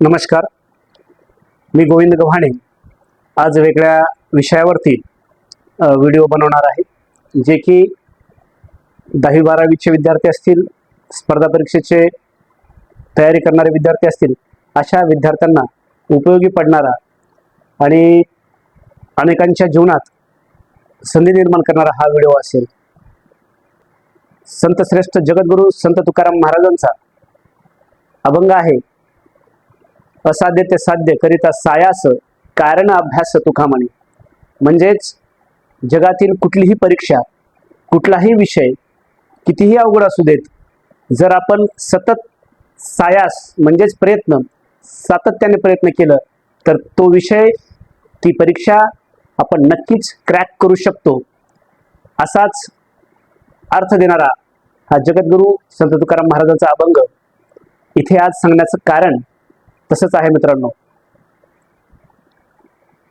नमस्कार. मी गोविंद गव्हाणे. आज वेगळ्या विषयावरती व्हिडिओ बनवणार आहे जे की दहावी बारावीचे विद्यार्थी असतील स्पर्धा परीक्षेचे तयारी करणारे विद्यार्थी असतील अशा विद्यार्थ्यांना उपयोगी पडणारा आणि अनेकांच्या जीवनात संधी निर्माण करणारा हा व्हिडिओ असेल. संत श्रेष्ठ जगद्गुरू संत तुकाराम महाराजांचा अभंग आहे असाध्य ते साध्य करिता सायास कारण अभ्यास तुका म्हणे म्हणजेच जगातील कुठलीही परीक्षा कुठलाही विषय कितीही अवघड असू देत जर आपण सतत सायास म्हणजेच प्रयत्न सातत्याने प्रयत्न केलं तर तो विषय ती परीक्षा आपण नक्कीच क्रॅक करू शकतो. असाच अर्थ देणारा हा जगद्गुरू संत तुकाराम महाराजांचा अभंग इथे आज सांगण्याचं कारण तसंच आहे मित्रांनो.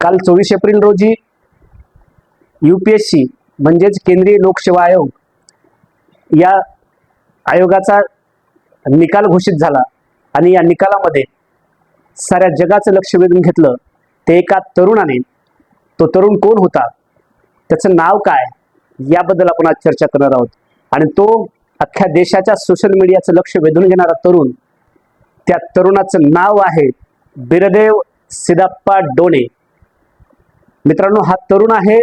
काल चोवीस एप्रिल रोजी यूपीएससी म्हणजेच केंद्रीय लोकसेवा आयोग या आयोगाचा निकाल घोषित झाला आणि या निकालामध्ये साऱ्या जगाचं लक्ष वेधून घेतलं. ते एका तरुणाने तो तरुण कोण होता त्याचं नाव काय याबद्दल आपण आज चर्चा करणार आहोत. आणि तो अख्ख्या देशाच्या सोशल मीडियाचं लक्ष वेधून घेणारा तरुण त्या तरुणाचं नाव आहे बिरदेव सिदाप्पा डोणे. मित्रांनो हा तरुण आहे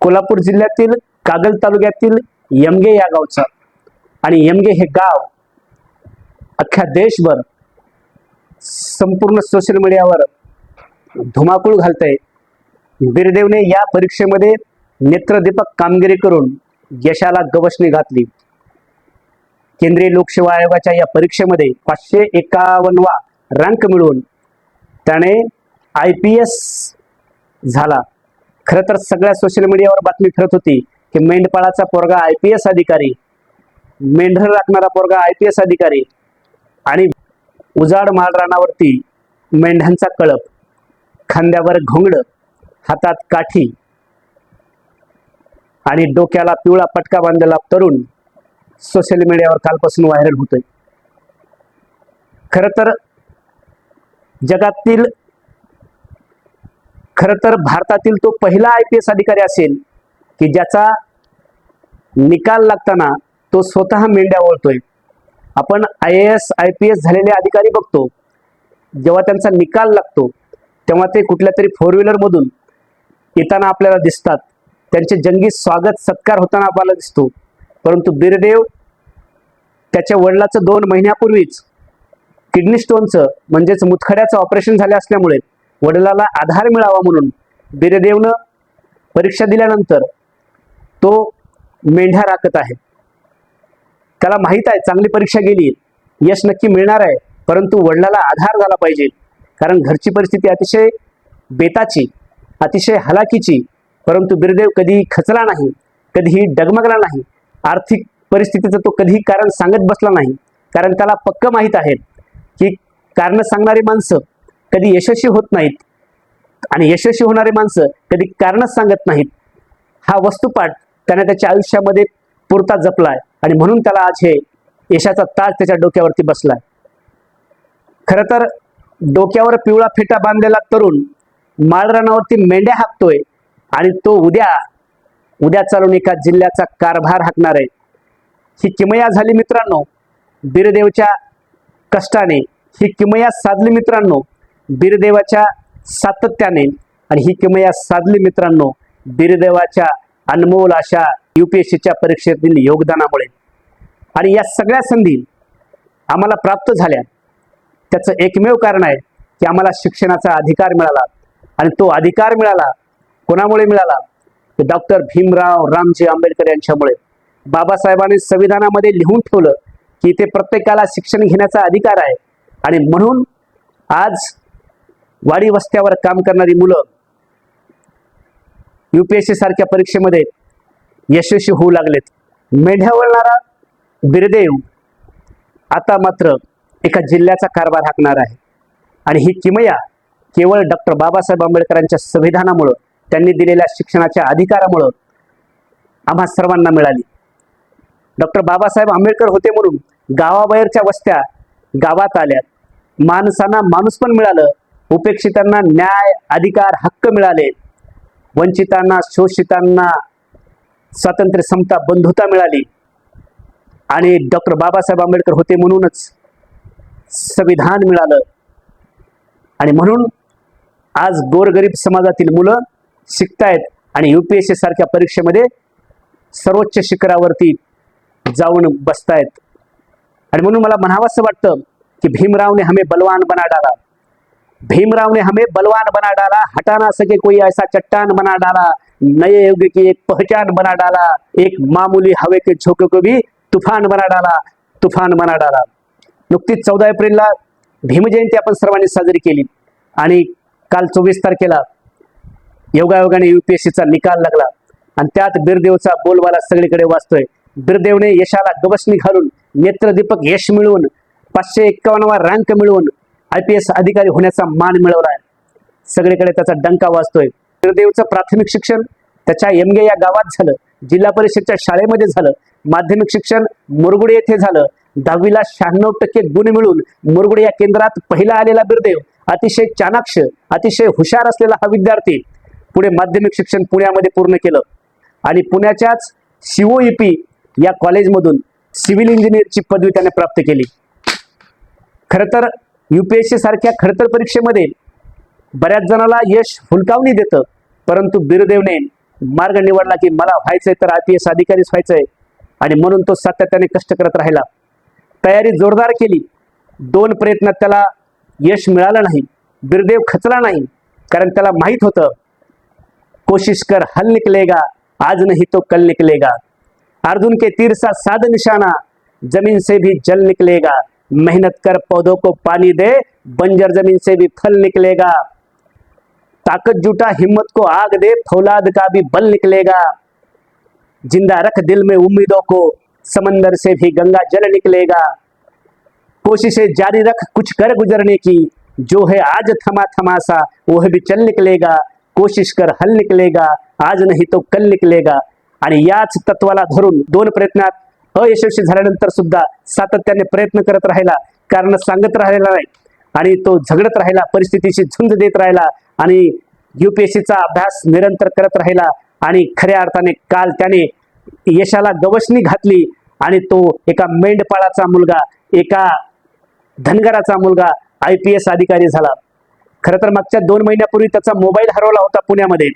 कोल्हापूर जिल्ह्यातील कागल तालुक्यातील यमगे या गावचा. आणि यमगे हे गाव अख्ख्या देशभर संपूर्ण सोशल मीडियावर धुमाकूळ घालतंय. बिरदेवने या परीक्षेमध्ये नेत्रदीपक कामगिरी करून यशाला गवसणी घातली. केंद्रीय लोकसेवा आयोगाच्या या परीक्षेमध्ये पाचशे एकावन्नवा रँक मिळवून त्याने आय पी एस झाला. खरं तर सगळ्या सोशल मीडियावर बातमी फिरत होती की मेंढपाळाचा पोरगा आय पी एस अधिकारी मेंढर राखणारा पोरगा आय पी एस अधिकारी आणि उजाड माळरानावरती मेंढ्यांचा कळप खांद्यावर घोंगड हातात काठी आणि डोक्याला पिवळा पटका बांधलेला तरुण सोशल मीडियावर कालपासून व्हायरल होतोय. खर तर जगातील खर तर भारतातील तो पहिला आय पी एस अधिकारी असेल की ज्याचा निकाल लागताना तो स्वतः मेंढ्या ओळतोय आपण I A S I P S झालेले अधिकारी बघतो जेव्हा त्यांचा निकाल लागतो तेव्हा ते कुठल्या तरी फोर व्हीलरमधून येताना आपल्याला दिसतात. त्यांचे जंगी स्वागत सत्कार होताना आपल्याला दिसतो. परंतु बिरदेव त्याच्या वडिलाचं दोन महिन्यापूर्वीच किडनी स्टोनचं म्हणजेच मुतखड्याचं ऑपरेशन झाले असल्यामुळे वडिलाला आधार मिळावा म्हणून बिरदेवनं परीक्षा दिल्यानंतर तो मेंढ्या राखत आहे. त्याला माहीत आहे चांगली परीक्षा गेली यश नक्की मिळणार आहे परंतु वडिलाला आधार झाला पाहिजे. कारण घरची परिस्थिती अतिशय बेताची अतिशय हलाखीची परंतु बिरदेव कधीही खचला नाही कधीही डगमगला नाही. आर्थिक परिस्थितीचं तो कधीही कारण सांगत बसला नाही. कारण त्याला पक्क माहीत आहे की कारण सांगणारी माणसं कधी यशस्वी होत नाहीत आणि यशस्वी होणारी माणसं कधी कारणच सांगत नाहीत. हा वस्तुपाठ त्याने त्याच्या आयुष्यामध्ये पुरता जपलाय आणि म्हणून त्याला आज हे यशाचा ताज त्याच्या डोक्यावरती बसलाय. खरं तर डोक्यावर पिवळा फेटा बांधलेला तरुण माळरानावरती मेंढ्या हाकतोय आणि तो उद्या उद्या चालून एका जिल्ह्याचा कारभार हाकणार आहे. ही किमया झाली मित्रांनो बिरदेवच्या कष्टाने. ही किमया साधली मित्रांनो बिरदेवाच्या सातत्याने. आणि ही किमया साधली मित्रांनो बिरदेवाच्या अनमोल अशा युपीएससीच्या परीक्षेतील योगदानामुळे. आणि या सगळ्या संधी आम्हाला प्राप्त झाल्या. त्याचं एकमेव कारण आहे की आम्हाला शिक्षणाचा अधिकार मिळाला. आणि तो अधिकार मिळाला कोणामुळे मिळाला? डॉक्टर भीमराव रामजी आंबेडकर यांच्यामुळे बाबासाहेबांनी संविधानामध्ये लिहून ठेवलं की ते प्रत्येकाला शिक्षण घेण्याचा अधिकार आहे. आणि म्हणून आज वाडी वस्त्यावर काम करणारी मुलं युपीएससी सारख्या परीक्षेमध्ये यशस्वी होऊ लागलेत. मेढ्या वळणारा बिरदेव आता मात्र एका जिल्ह्याचा कारभार हाकणार आहे. आणि ही किमया केवळ डॉक्टर बाबासाहेब आंबेडकरांच्या संविधानामुळं त्यांनी दिलेल्या शिक्षणाच्या अधिकारामुळं आम्हा सर्वांना मिळाली. डॉक्टर बाबासाहेब आंबेडकर होते म्हणून गावाबाहेरच्या वस्त्या गावात आल्या माणसांना माणूस पण मिळालं. उपेक्षितांना न्याय अधिकार हक्क मिळाले. वंचितांना शोषितांना स्वातंत्र्य समता बंधुता मिळाली. आणि डॉक्टर बाबासाहेब आंबेडकर होते म्हणूनच संविधान मिळालं. आणि म्हणून आज गोरगरीब समाजातील मुलं शिकतायत आणि युपीएससी सारख्या परीक्षेमध्ये सर्वोच्च शिखरावरती जाऊन बसतायत. आणि म्हणून मला म्हणावंसं वाटतं की भीमरावने हमें बलवान बना डाला. भीमराव ने हमें बलवान बना डाला. हटा ना सके कोई ऐसा चट्टान बना डाला. नए युग की एक पहचान बना डाला. एक मामूली हवे के झोंके को भी तुफान बना डाला. तुफान बना डाला. नुकतीच चौदा एप्रिलला भीमजयंती आपण सर्वांनी साजरी केली. आणि काल चोवीस तारखेला योगायोगाने युपीएससीचा निकाल लागला. आणि त्यात बिरदेवचा बोलवाला सगळीकडे वाचतोय बिरदेवने यशाला गवसणी घालून नेत्रदीपक यश मिळवून पाचशे एक्कावन्नवा रँक मिळवून आय पी एस अधिकारी होण्याचा मान मिळवलाय सगळीकडे त्याचा डंका वाजतोय. बिरदेवचं प्राथमिक शिक्षण त्याच्या एमगे या गावात झालं. जिल्हा परिषदच्या शाळेमध्ये झालं. माध्यमिक शिक्षण मुरगुडे येथे झालं. दहावीला शहाण्णव टक्के गुण मिळून मुरगुडे या केंद्रात पहिला आलेला बिरदेव. अतिशय चाणाक्ष अतिशय हुशार असलेला हा विद्यार्थी पुढे माध्यमिक शिक्षण पुण्यामध्ये पूर्ण केलं. आणि पुण्याच्याच सीओईपी या कॉलेजमधून सिव्हिल इंजिनिअरची पदवी त्याने प्राप्त केली. खरं तर युपीएससी सारख्या खडतर परीक्षेमध्ये बऱ्याच जणाला यश फुलकावणी देतं परंतु बिरदेवने मार्ग निवडला की मला व्हायचंय तर आय पी एस अधिकारीच व्हायचंय. आणि म्हणून तो सातत्याने कष्ट करत राहिला. तयारी जोरदार केली. दोन प्रयत्नात त्याला यश मिळालं नाही. बिरदेव खचला नाही. कारण त्याला माहीत होतं कोशिश कर हल निकलेगा, आज नहीं तो कल निकलेगा। अर्जुन के तीर सा साध निशाना, ज़मीन से भी जल निकलेगा। मेहनत कर पौधों को पानी दे, बंजर ज़मीन से भी फल निकलेगा। ताकत जुटा हिम्मत को आग दे, फौलाद का भी बल निकलेगा। ज़िंदा रख दिल में उम्मीदों को, समंदर से भी गंगा जल निकलेगा। कोशिशें जारी रख कुछ कर गुजरने की, जो है आज थमा थमासा वह भी चल निकलेगा। कोशिश कर हल निकलेगा आज नाही तो कल निकलेगा. आणि याच तत्वाला धरून दोन प्रयत्नात अयशस्वी झाल्यानंतर सुद्धा सातत्याने प्रयत्न करत राहिला. कारण सांगत राहिलेला नाही. आणि तो झगडत राहिला परिस्थितीशी झुंज देत राहिला आणि युपीएससीचा अभ्यास निरंतर करत राहिला. आणि खऱ्या अर्थाने काल त्याने यशाला गवसणी घातली आणि तो एका मेंढपाळाचा मुलगा एका धनगराचा मुलगा आय पी एस अधिकारी झाला. खरं तर मागच्या दोन महिन्यापूर्वी त्याचा मोबाईल हरवला होता पुण्यामध्ये.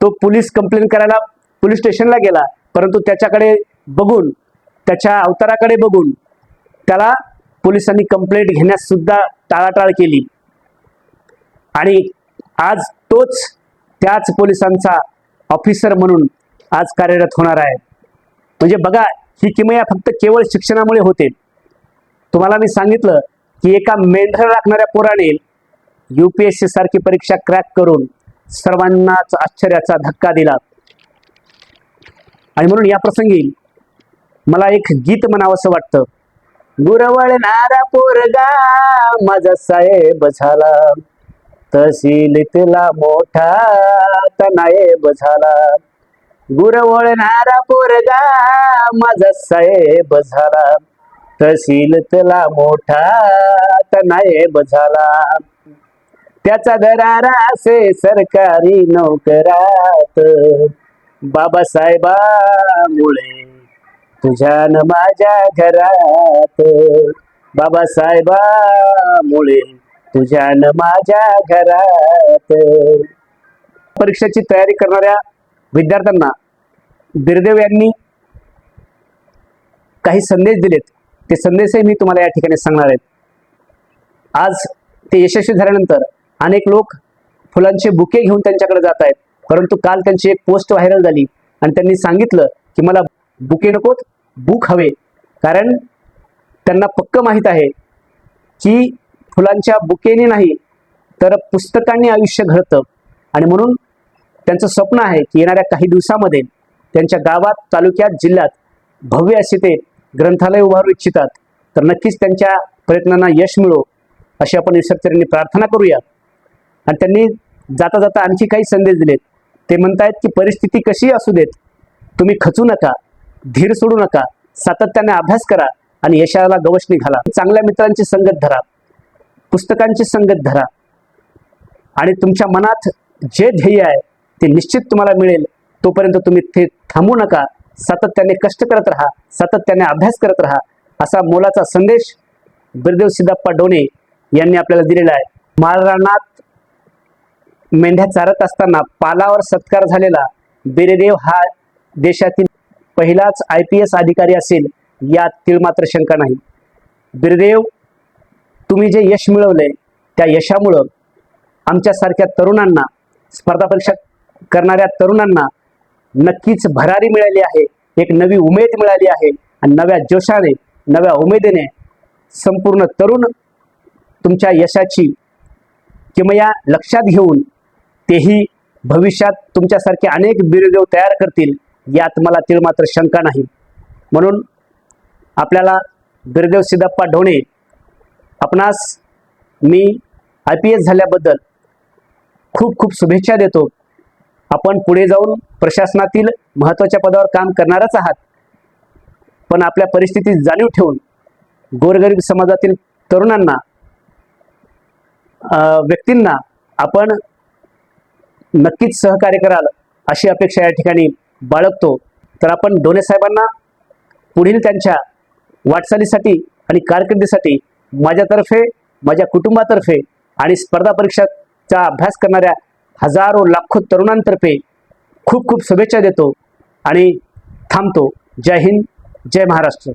तो पोलीस कंप्लेंट करायला पोलीस स्टेशनला गेला परंतु त्याच्याकडे बघून त्याच्या अवताराकडे बघून त्याला पोलिसांनी कंप्लेंट घेण्यास सुद्धा टाळाटाळ केली. आणि आज तोच त्याच पोलिसांचा ऑफिसर म्हणून आज कार्यरत होणार आहे. म्हणजे बघा ही किमया फक्त केवळ शिक्षणामुळे होते. तुम्हाला मी सांगितलं की एका मेंढर राखणाऱ्या पोराने युपीएससी सारखी परीक्षा क्रॅक करून सर्वांनाच आश्चर्याचा धक्का दिला. आणि म्हणून या प्रसंगी मला एक गीत म्हणावंसं वाटतं. गुरवळणारा पोरगा माझा साहेब झाला. तहसीलीतला मोठा तनायब झाला. गुरवळणारा पोरगा माझा साहेब झाला. तहसीलतला मोठा तनायब झाला. त्याचा दरारा असे सरकारी नोकरात. बाबासाहेबामुळे तुझ्या न माझ्या घरात. बाबासाहेबामुळे तुझ्या न माझ्या घरात. परीक्षेची तयारी करणाऱ्या विद्यार्थ्यांना बिरदेव यांनी काही संदेश दिलेत. ते संदेशही मी तुम्हाला या ठिकाणी सांगणार आहेत आज ते यशस्वी झाल्यानंतर अनेक लोक फुलांचे बुके घेऊन त्यांच्याकडे जात आहेत. परंतु काल त्यांची एक पोस्ट व्हायरल झाली आणि त्यांनी सांगितलं की मला बुके नकोत बुक हवे. कारण त्यांना पक्क माहीत आहे की फुलांच्या बुकेने नाही तर पुस्तकांनी आयुष्य घडतं. आणि म्हणून त्यांचं स्वप्न आहे की येणाऱ्या काही दिवसामध्ये त्यांच्या गावात तालुक्यात जिल्ह्यात भव्य असे ते ग्रंथालय उभारू इच्छितात. तर नक्कीच त्यांच्या प्रयत्नांना यश मिळो अशी आपण ईश्वरचरणी प्रार्थना करूया. आणि त्यांनी जाता जाता आणखी काही संदेश दिलेत. ते म्हणतायत की परिस्थिती कशी असू देत? तुम्ही खचू नका धीर सोडू नका सातत्याने अभ्यास करा आणि यशाला गवसणी घाला. चांगल्या मित्रांची संगत धरा पुस्तकांची संगत धरा. आणि तुमच्या मनात जे ध्येय आहे ते निश्चित तुम्हाला मिळेल. तोपर्यंत तुम्ही ते थांबू नका सातत्याने कष्ट करत राहा सातत्याने अभ्यास करत राहा असा मोलाचा संदेश बिरदेव सिद्धप्पा डोणे यांनी आपल्याला दिलेला आहे. माळरानात मेंढ्या चारत असताना पालावर सत्कार झालेला बिरेदेव हा देशातील पहिलाच आय पी एस अधिकारी असेल यात तिळमात्र शंका नाही. बिरदेव तुम्ही जे यश मिळवले त्या यशामुळं आमच्यासारख्या तरुणांना स्पर्धा परीक्षा करणाऱ्या तरुणांना नक्कीच भरारी मिळाली आहे एक नवी उमेद मिळाली आहे आणि नव्या जोशाने नव्या उमेदीने संपूर्ण तरुण तुमच्या यशाची किमया लक्षात घेऊन तेही भविष्यात तुमच्यासारखे अनेक बिरदेव तयार करतील यात मला तिळ मात्र शंका नाही. म्हणून आपल्याला बिरदेव सिद्धप्पा ढोणे आपणास मी आय पी एस झाल्याबद्दल खूप खूप शुभेच्छा देतो. आपण पुढे जाऊन प्रशासनातील महत्त्वाच्या पदावर काम करणारच आहात. पण आपल्या परिस्थितीत जाणीव ठेवून गोरगरीब समाजातील तरुणांना व्यक्तींना आपण नक्कीच सहकार्य कराल अशी अपेक्षा या ठिकाणी बाळगतो. तर आपण डोने साहेबांना पुढील त्यांच्या वाटचालीसाठी आणि कारकिर्दीसाठी माझ्यातर्फे माझ्या कुटुंबातर्फे आणि स्पर्धा परीक्षाचा अभ्यास करणाऱ्या हजारो लाखो तरुणांतर्फे खूप खूप शुभेच्छा देतो आणि थांबतो. जय हिंद जय महाराष्ट्र.